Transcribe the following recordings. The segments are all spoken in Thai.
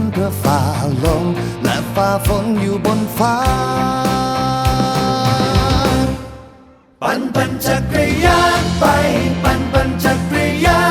น พื่อฝ่าลมและฝ่าฝนอยู่บนฟ้า ปั่นปั่นจักรยานไป ปั่นปั่นจักรยาน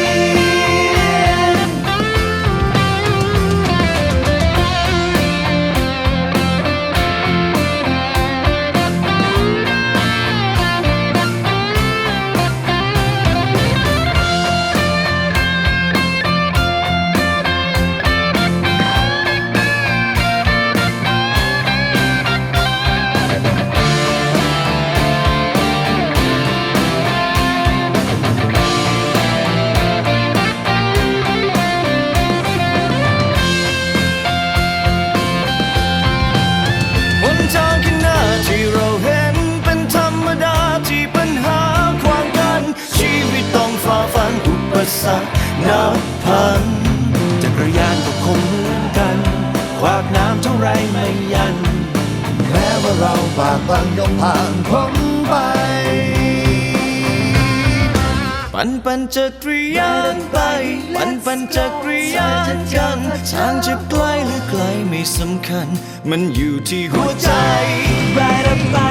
สรรคนับพันจักรยานก็คงเหมือนกัน ขวากน้ำเท่าไรไม่ยัน แม้ว่าเราบากบันย่อมผ่านพ้นไป ปั่นปั่นจักรยานไป ปั่นปั่นจักรยานกันทางจะไกลหรือไกลไม่สำคัญ มันอยู่ที่หัวใจ Ride a bike,